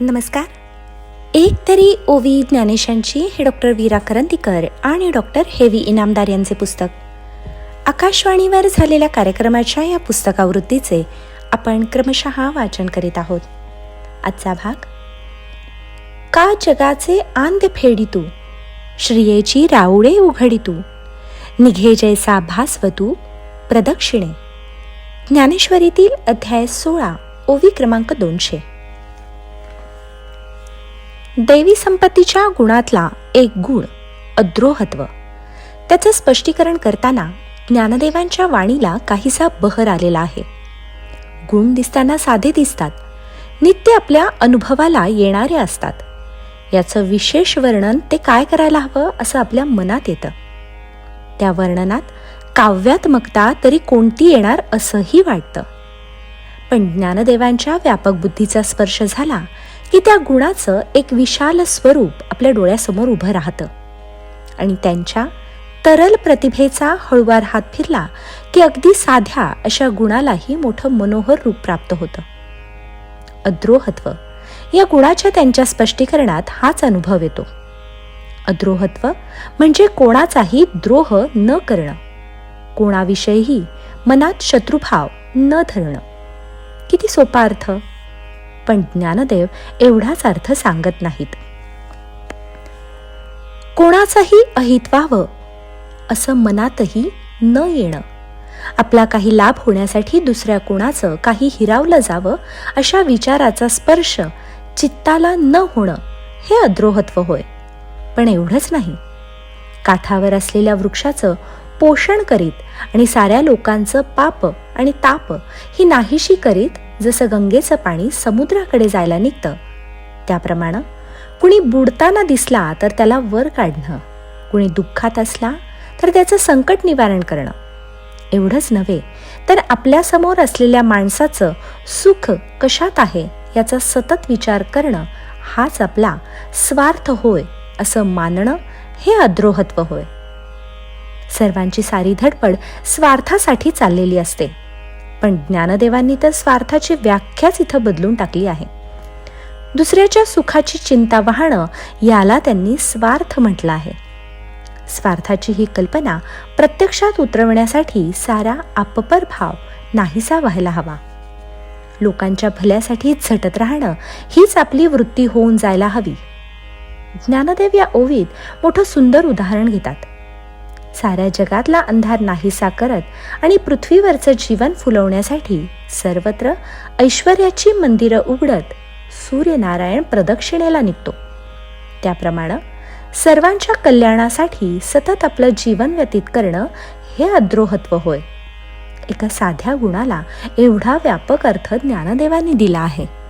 नमस्कार. एक तरी ओवी ज्ञानेशांची हे डॉक्टर वीरा करंदीकर आणि डॉक्टर हेवी इनामदार यांचे पुस्तक. आकाशवाणीवर झालेल्या कार्यक्रमाच्या या पुस्तकावृत्तीचे आपण क्रमशः वाचन करीत आहोत. आजचा भाग का जगाचे आंध फेडी तू श्रियेची राऊळे उघडी तू निघे जैसा भास्वतू? प्रदक्षिणे. ज्ञानेश्वरीतील अध्याय सोळा ओवी क्रमांक दोनशे. दैवी संपत्तीच्या गुणातला एक गुण अद्रोहत्व. त्याचं स्पष्टीकरण करताना ज्ञानदेवांच्या वाणीला काहीसा बहर आलेला आहे. गुण दिसताना साधे दिसतात नित्य आपल्या अनुभवाला येणारे असतात. याचं विशेष वर्णन ते काय करायला हवं असं आपल्या मनात येतं. त्या वर्णनात काव्यात्मकता तरी कोणती येणार असंही वाटतं. पण ज्ञानदेवांच्या व्यापक बुद्धीचा स्पर्श झाला की त्या गुणाचं एक विशाल स्वरूप आपल्या डोळ्यासमोर उभं राहतं. आणि त्यांच्या तरल प्रतिभेचा हळुवार हात फिरला की अगदी साध्या अशा गुणालाही मोठं मनोहर रूप प्राप्त होतं. अद्रोहत्व या गुणाच्या त्यांच्या स्पष्टीकरणात हाच अनुभव येतो. अद्रोहत्व म्हणजे कोणाचाही द्रोह न करणं. कोणाविषयीही मनात शत्रुभाव न धरणं. किती सोपा अर्थ! पण ज्ञानदेव एवढाच अर्थ सांगत नाहीत. कोणाचंही अहित व्हावं असं मनातही न येणं आपला काही लाभ होण्यासाठी दुसऱ्या कोणाचं काही हिरावलं जावं अशा विचाराचा स्पर्श चित्ताला न होणं हे अद्रोहत्व होय. पण एवढंच नाही. काठावर असलेल्या वृक्षाचं पोषण करीत आणि साऱ्या लोकांचं पाप आणि ताप ही नाहीशी करीत जसं गंगेचं पाणी समुद्राकडे जायला निघतं. त्याप्रमाणे कुणी बुडताना दिसला तर त्याला वर काढणं कुणी दुःखात असला तर त्याचं संकट निवारण करणं. एवढंच नव्हे तर आपल्यासमोर असलेल्या माणसाचं सुख कशात आहे याचा सतत विचार करणं हाच आपला स्वार्थ होय असं मानणं हे अद्रोहत्व होय. सर्वांची सारी धडपड स्वार्थासाठी चाललेली असते. पण ज्ञानदेवांनी तर स्वार्थाची व्याख्याच इथं बदलून टाकली आहे. दुसऱ्याच्या सुखाची चिंता वाहणं याला त्यांनी स्वार्थ म्हटलं आहे. स्वार्थाची ही कल्पना प्रत्यक्षात उतरवण्यासाठी सारा आपपर भाव नाहीसा व्हायला हवा. लोकांच्या भल्यासाठी झटत राहणं हीच आपली वृत्ती होऊन जायला हवी. ज्ञानदेव या ओवीत मोठं सुंदर उदाहरण घेतात. साऱ्या जगातला अंधार नाहीसा करत आणि पृथ्वीवरचं जीवन फुलवण्यासाठी सर्वत्र ऐश्वर्याची मंदिरं उघडत सूर्यनारायण प्रदक्षिणेला निघतो. त्याप्रमाणे सर्वांच्या कल्याणासाठी सतत आपलं जीवन व्यतीत करणं हे अद्रोहत्व होय. एका साध्या गुणाला एवढा व्यापक अर्थ ज्ञानदेवांनी दिला आहे.